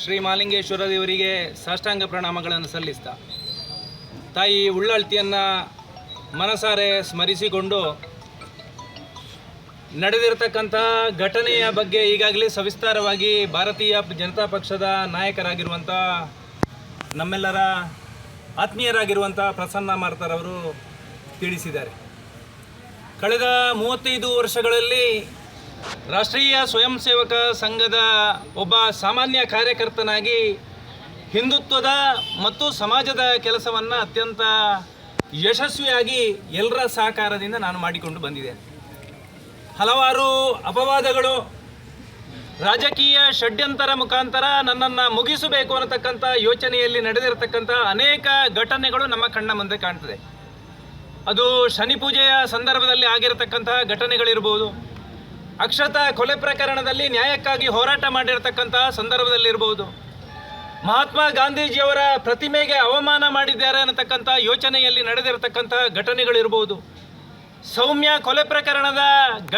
ಶ್ರೀ ಮಾಲಿಂಗೇಶ್ವರ ದೇವರಿಗೆ ಸಾಷ್ಟಾಂಗ ಪ್ರಣಾಮಗಳನ್ನು ಸಲ್ಲಿಸ್ತಾ. ತಾಯಿ ಉಳ್ಳಾಳ್ತಿಯನ್ನು ಮನಸಾರೆ ಸ್ಮರಿಸಿಕೊಂಡು ನಡೆದಿರತಕ್ಕಂಥ ಘಟನೆಯ ಬಗ್ಗೆ ಈಗಾಗಲೇ ಸವಿಸ್ತಾರವಾಗಿ ಭಾರತೀಯ ಜನತಾ ಪಕ್ಷದ ನಾಯಕರಾಗಿರುವಂಥ ನಮ್ಮೆಲ್ಲರ ಆತ್ಮೀಯರಾಗಿರುವಂಥ ಪ್ರಸನ್ನ ಮಾರ್ತರವರು ತಿಳಿಸಿದ್ದಾರೆ. ಕಳೆದ ಮೂವತ್ತೈದು ವರ್ಷಗಳಲ್ಲಿ ರಾಷ್ಟ್ರೀಯ ಸ್ವಯಂ ಸೇವಕ ಸಂಘದ ಒಬ್ಬ ಸಾಮಾನ್ಯ ಕಾರ್ಯಕರ್ತನಾಗಿ ಹಿಂದುತ್ವದ ಮತ್ತು ಸಮಾಜದ ಕೆಲಸವನ್ನು ಅತ್ಯಂತ ಯಶಸ್ವಿಯಾಗಿ ಎಲ್ಲರ ಸಹಕಾರದಿಂದ ನಾನು ಮಾಡಿಕೊಂಡು ಬಂದಿದ್ದೇನೆ. ಹಲವಾರು ಅಪವಾದಗಳು, ರಾಜಕೀಯ ಷಡ್ಯಂತರ ಮುಖಾಂತರ ನನ್ನನ್ನು ಮುಗಿಸಬೇಕು ಅನ್ನತಕ್ಕಂಥ ಯೋಚನೆಯಲ್ಲಿ ನಡೆದಿರತಕ್ಕಂಥ ಅನೇಕ ಘಟನೆಗಳು ನಮ್ಮ ಕಣ್ಣ ಮುಂದೆ ಕಾಣ್ತದೆ. ಅದು ಶನಿ ಪೂಜೆಯ ಸಂದರ್ಭದಲ್ಲಿ ಆಗಿರತಕ್ಕಂತಹ ಘಟನೆಗಳಿರ್ಬೋದು ಅಕ್ಷತ ಕೊಲೆ ಪ್ರಕರಣದಲ್ಲಿ ನ್ಯಾಯಕ್ಕಾಗಿ ಹೋರಾಟ ಮಾಡಿರತಕ್ಕಂತಹ ಸಂದರ್ಭದಲ್ಲಿರ್ಬೋದು. ಮಹಾತ್ಮ ಗಾಂಧೀಜಿಯವರ ಪ್ರತಿಮೆಗೆ ಅವಮಾನ ಮಾಡಿದ್ದಾರೆ ಅನ್ನತಕ್ಕಂಥ ಯೋಚನೆಯಲ್ಲಿ ನಡೆದಿರತಕ್ಕಂತಹ ಘಟನೆಗಳಿರ್ಬೋದು. ಸೌಮ್ಯ ಕೊಲೆ ಪ್ರಕರಣದ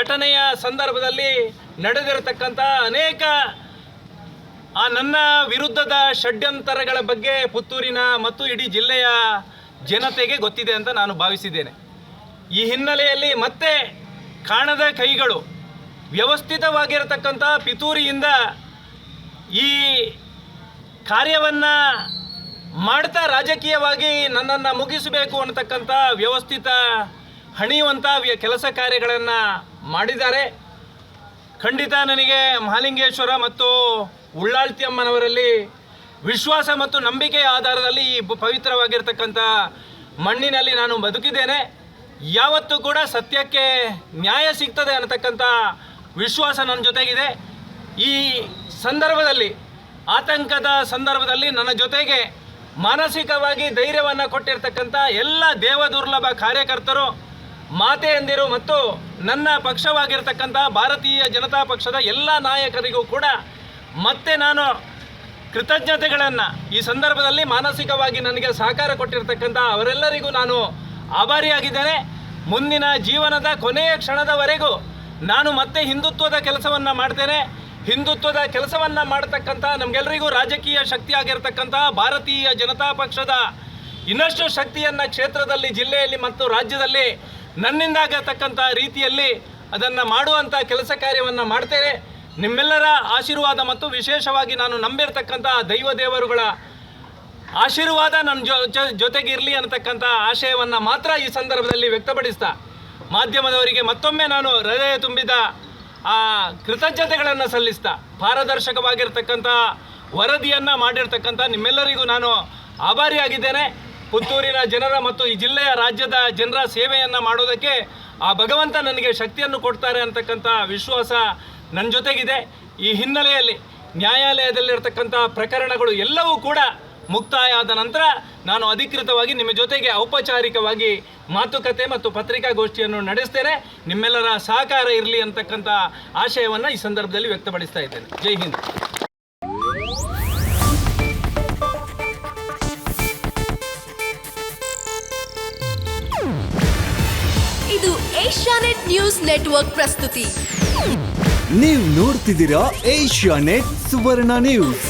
ಘಟನೆಯ ಸಂದರ್ಭದಲ್ಲಿ ನಡೆದಿರತಕ್ಕಂಥ ಅನೇಕ ಆ ನನ್ನ ವಿರುದ್ಧದ ಷಡ್ಯಂತರಗಳ ಬಗ್ಗೆ ಪುತ್ತೂರಿನ ಮತ್ತು ಇಡೀ ಜಿಲ್ಲೆಯ ಜನತೆಗೆ ಗೊತ್ತಿದೆ ಅಂತ ನಾನು ಭಾವಿಸಿದ್ದೇನೆ. ಈ ಹಿನ್ನೆಲೆಯಲ್ಲಿ ಮತ್ತೆ ಕಾಣದ ಕೈಗಳು ವ್ಯವಸ್ಥಿತವಾಗಿರತಕ್ಕಂಥ ಪಿತೂರಿಯಿಂದ ಈ ಕಾರ್ಯವನ್ನು ಮಾಡ್ತಾ ರಾಜಕೀಯವಾಗಿ ನನ್ನನ್ನು ಮುಗಿಸಬೇಕು ಅನ್ನತಕ್ಕಂಥ ವ್ಯವಸ್ಥಿತ, ಹಣಿಯುವಂಥ ಕೆಲಸ ಕಾರ್ಯಗಳನ್ನು ಮಾಡಿದ್ದಾರೆ. ಖಂಡಿತ ನನಗೆ ಮಹಾಲಿಂಗೇಶ್ವರ ಮತ್ತು ಉಳ್ಳಾಳ್ತಿ ಅಮ್ಮನವರಲ್ಲಿ ವಿಶ್ವಾಸ ಮತ್ತು ನಂಬಿಕೆಯ ಆಧಾರದಲ್ಲಿ ಈ ಪವಿತ್ರವಾಗಿರ್ತಕ್ಕಂಥ ಮಣ್ಣಿನಲ್ಲಿ ನಾನು ಬದುಕಿದ್ದೇನೆ. ಯಾವತ್ತೂ ಕೂಡ ಸತ್ಯಕ್ಕೆ ನ್ಯಾಯ ಸಿಗ್ತದೆ ಅನ್ನತಕ್ಕಂಥ ವಿಶ್ವಾಸ ನನ್ನ ಜೊತೆಗಿದೆ. ಈ ಸಂದರ್ಭದಲ್ಲಿ, ಆತಂಕದ ಸಂದರ್ಭದಲ್ಲಿ ನನ್ನ ಜೊತೆಗೆ ಮಾನಸಿಕವಾಗಿ ಧೈರ್ಯವನ್ನು ಕೊಟ್ಟಿರ್ತಕ್ಕಂಥ ಎಲ್ಲ ದೇವದುರ್ಲಭ ಕಾರ್ಯಕರ್ತರು ಮಾತೆಯಂದಿರು ಮತ್ತು ನನ್ನ ಪಕ್ಷವಾಗಿರ್ತಕ್ಕಂಥ ಭಾರತೀಯ ಜನತಾ ಪಕ್ಷದ ಎಲ್ಲ ನಾಯಕರಿಗೂ ಕೂಡ ಮತ್ತೆ ನಾನು ಕೃತಜ್ಞತೆಗಳನ್ನು ಈ ಸಂದರ್ಭದಲ್ಲಿ ಮಾನಸಿಕವಾಗಿ ನನಗೆ ಸಹಕಾರ ಕೊಟ್ಟಿರ್ತಕ್ಕಂಥ ಅವರೆಲ್ಲರಿಗೂ ನಾನು ಆಭಾರಿಯಾಗಿದ್ದೇನೆ. ಮುಂದಿನ ಜೀವನದ ಕೊನೆಯ ಕ್ಷಣದವರೆಗೂ ನಾನು ಮತ್ತೆ ಹಿಂದುತ್ವದ ಕೆಲಸವನ್ನು ಮಾಡ್ತೇನೆ. ಹಿಂದುತ್ವದ ಕೆಲಸವನ್ನು ಮಾಡತಕ್ಕಂಥ ನಮಗೆಲ್ಲರಿಗೂ ರಾಜಕೀಯ ಶಕ್ತಿಯಾಗಿರ್ತಕ್ಕಂಥ ಭಾರತೀಯ ಜನತಾ ಪಕ್ಷದ ಇನ್ನಷ್ಟು ಶಕ್ತಿಯನ್ನು ಕ್ಷೇತ್ರದಲ್ಲಿ, ಜಿಲ್ಲೆಯಲ್ಲಿ ಮತ್ತು ರಾಜ್ಯದಲ್ಲಿ ನನ್ನಿಂದಾಗತಕ್ಕಂಥ ರೀತಿಯಲ್ಲಿ ಅದನ್ನು ಮಾಡುವಂಥ ಕೆಲಸ ಕಾರ್ಯವನ್ನು ಮಾಡ್ತೇನೆ. ನಿಮ್ಮೆಲ್ಲರ ಆಶೀರ್ವಾದ ಮತ್ತು ವಿಶೇಷವಾಗಿ ನಾನು ನಂಬಿರ್ತಕ್ಕಂಥ ದೈವ ದೇವರುಗಳ ಆಶೀರ್ವಾದ ನನ್ನ ಜೊ, ಜೊತೆಗಿರಲಿ ಅನ್ನತಕ್ಕಂಥ ಆಶಯವನ್ನು ಮಾತ್ರ ಈ ಸಂದರ್ಭದಲ್ಲಿ ವ್ಯಕ್ತಪಡಿಸ್ತಾ ಮಾಧ್ಯಮದವರಿಗೆ ಮತ್ತೊಮ್ಮೆ ನಾನು ಹೃದಯ ತುಂಬಿದ ಆ ಕೃತಜ್ಞತೆಗಳನ್ನು ಸಲ್ಲಿಸ್ತಾ, ಪಾರದರ್ಶಕವಾಗಿರ್ತಕ್ಕಂಥ ವರದಿಯನ್ನು ಮಾಡಿರ್ತಕ್ಕಂಥ ನಿಮ್ಮೆಲ್ಲರಿಗೂ ನಾನು ಆಭಾರಿಯಾಗಿದ್ದೇನೆ. ಪುತ್ತೂರಿನ ಜನರ ಮತ್ತು ಈ ಜಿಲ್ಲೆಯ ರಾಜ್ಯದ ಜನರ ಸೇವೆಯನ್ನು ಮಾಡೋದಕ್ಕೆ ಆ ಭಗವಂತ ನನಗೆ ಶಕ್ತಿಯನ್ನು ಕೊಡ್ತಾರೆ ಅಂತಕ್ಕಂಥ ವಿಶ್ವಾಸ ನನ್ನ ಜೊತೆಗಿದೆ. ಈ ಹಿನ್ನೆಲೆಯಲ್ಲಿ ನ್ಯಾಯಾಲಯದಲ್ಲಿರ್ತಕ್ಕಂಥ ಪ್ರಕರಣಗಳು ಎಲ್ಲವೂ ಕೂಡ ಮುಕ್ತಾಯ ಆದ ನಂತರ ನಾನು ಅಧಿಕೃತವಾಗಿ ನಿಮ್ಮ ಜೊತೆಗೆ ಔಪಚಾರಿಕವಾಗಿ ಮಾತುಕತೆ ಮತ್ತು ಪತ್ರಿಕಾಗೋಷ್ಠಿಯನ್ನು ನಡೆಸ್ತೇನೆ. ನಿಮ್ಮೆಲ್ಲರ ಸಹಕಾರ ಇರಲಿ ಅಂತಕ್ಕಂಥ ಆಶಯವನ್ನು ಈ ಸಂದರ್ಭದಲ್ಲಿ ವ್ಯಕ್ತಪಡಿಸ್ತಾ ಇದ್ದೇನೆ. ಜೈ ಹಿಂದ್. ಇದು ಏಷ್ಯಾನೆಟ್ ನ್ಯೂಸ್ ನೆಟ್ವರ್ಕ್ ಪ್ರಸ್ತುತಿ. ನೀವು ನೋಡ್ತಿದ್ದೀರಾ ಏಷ್ಯಾ ನೆಟ್ ಸುವರ್ಣ ನ್ಯೂಸ್.